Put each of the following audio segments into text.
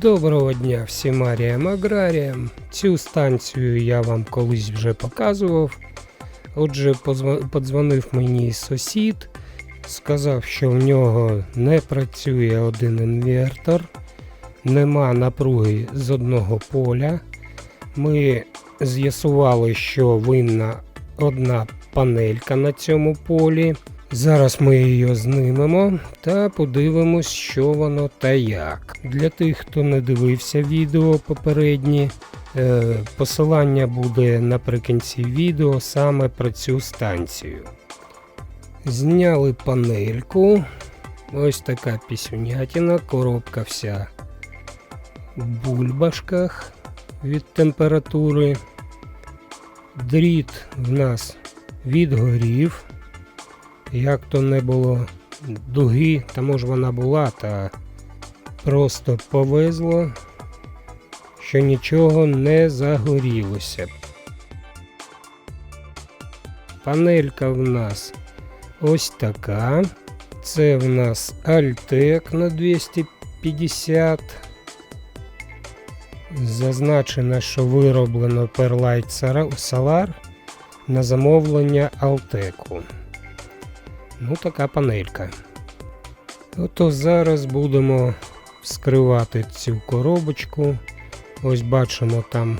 Доброго дня всім аріям аграріям. Цю станцію я вам колись вже показував. Отже, подзвонив мені сусід, сказав, що в нього не працює один інвертор, нема напруги з одного поля. Ми з'ясували, що винна одна панелька на цьому полі. Зараз ми її знимемо та подивимось, що воно та як. Для тих, хто не дивився відео попередні, е, посилання буде наприкінці відео саме про цю станцію. Зняли панельку. Ось така пісюнятина, коробка вся в бульбашках від температури. Дріт в нас відгорів як то не було дуги, та може вона була, та просто повезло, що нічого не загорілося. Панелька в нас ось така. Це в нас Altec на 250. Зазначено, що вироблено Perlite Solar на замовлення Алтеку. Ну, така панелька. Ото зараз будемо вскривати цю коробочку. Ось бачимо там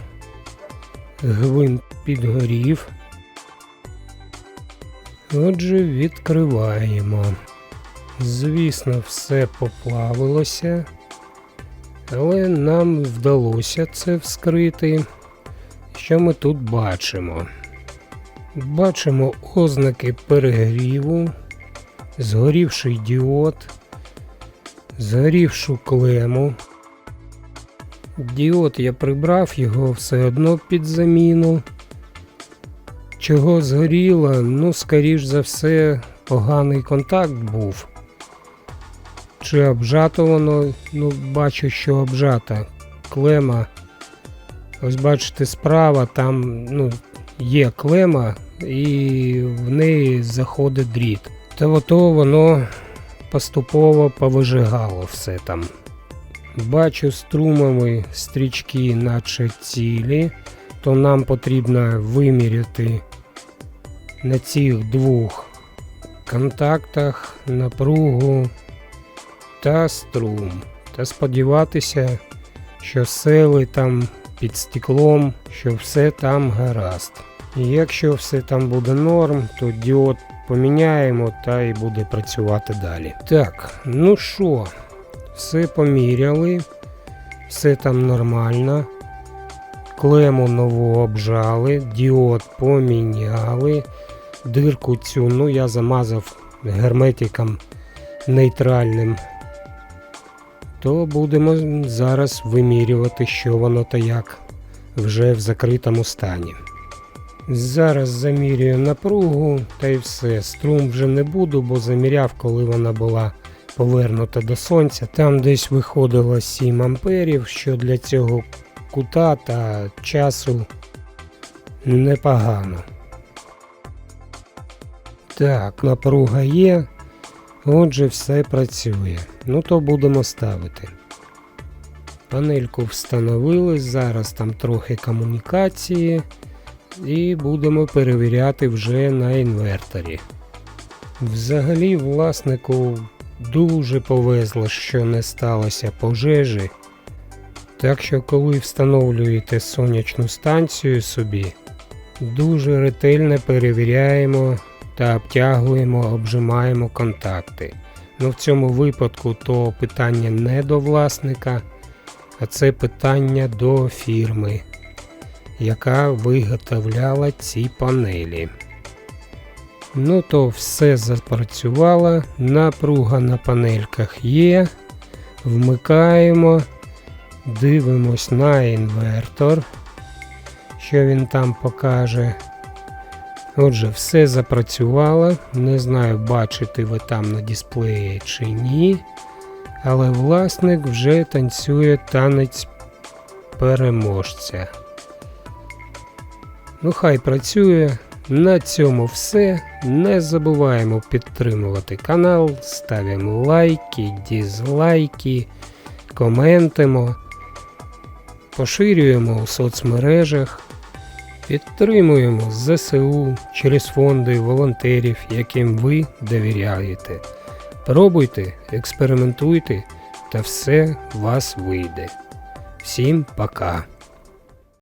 гвинт підгорів. Отже, відкриваємо. Звісно, все поплавилося, але нам вдалося це вскрити. Що ми тут бачимо? Бачимо ознаки перегріву, згорівший діод, згорівшу клему. Діод я прибрав, його все одно під заміну. Чого згоріло, ну, скоріш за все, поганий контакт був. Чи обжато воно, ну, бачу, що обжата клема. Ось бачите, справа там, ну, є клема і в неї заходить дріт. Та ото воно поступово повижигало все там. Бачу струмами стрічки, наче цілі, то нам потрібно виміряти на цих двох контактах напругу та струм. Та сподіватися, що сели там під стеклом, що все там гаразд. І якщо все там буде норм, то діод поміняємо та і буде працювати далі. Так, ну що, все поміряли, все там нормально. Клему нову обжали, діод поміняли. Дирку цю, ну я замазав герметиком нейтральним. То будемо зараз вимірювати, що воно та як вже в закритому стані. Зараз замірюю напругу та й все. Струм вже не буду, бо заміряв, коли вона була повернута до сонця. Там десь виходило 7 амперів, що для цього кута та часу непогано. Так, напруга є. Отже, все працює. Ну то будемо ставити. Панельку встановили, зараз там трохи комунікації і будемо перевіряти вже на інверторі. Взагалі, власнику дуже повезло, що не сталося пожежі. Так що, коли встановлюєте сонячну станцію собі, дуже ретельно перевіряємо та обтягуємо, обжимаємо контакти. Ну в цьому випадку то питання не до власника, а це питання до фірми, яка виготовляла ці панелі. Ну то все запрацювало, напруга на панельках є. Вмикаємо, дивимось на інвертор, що він там покаже. Отже, все запрацювало. Не знаю, бачите ви там на дисплеї чи ні. Але власник вже танцює танець переможця. Ну, хай працює. На цьому все. Не забуваємо підтримувати канал, ставимо лайки, дізлайки, коментимо, поширюємо у соцмережах, підтримуємо ЗСУ через фонди волонтерів, яким ви довіряєте. Пробуйте, експериментуйте, та все у вас вийде. Всім пока!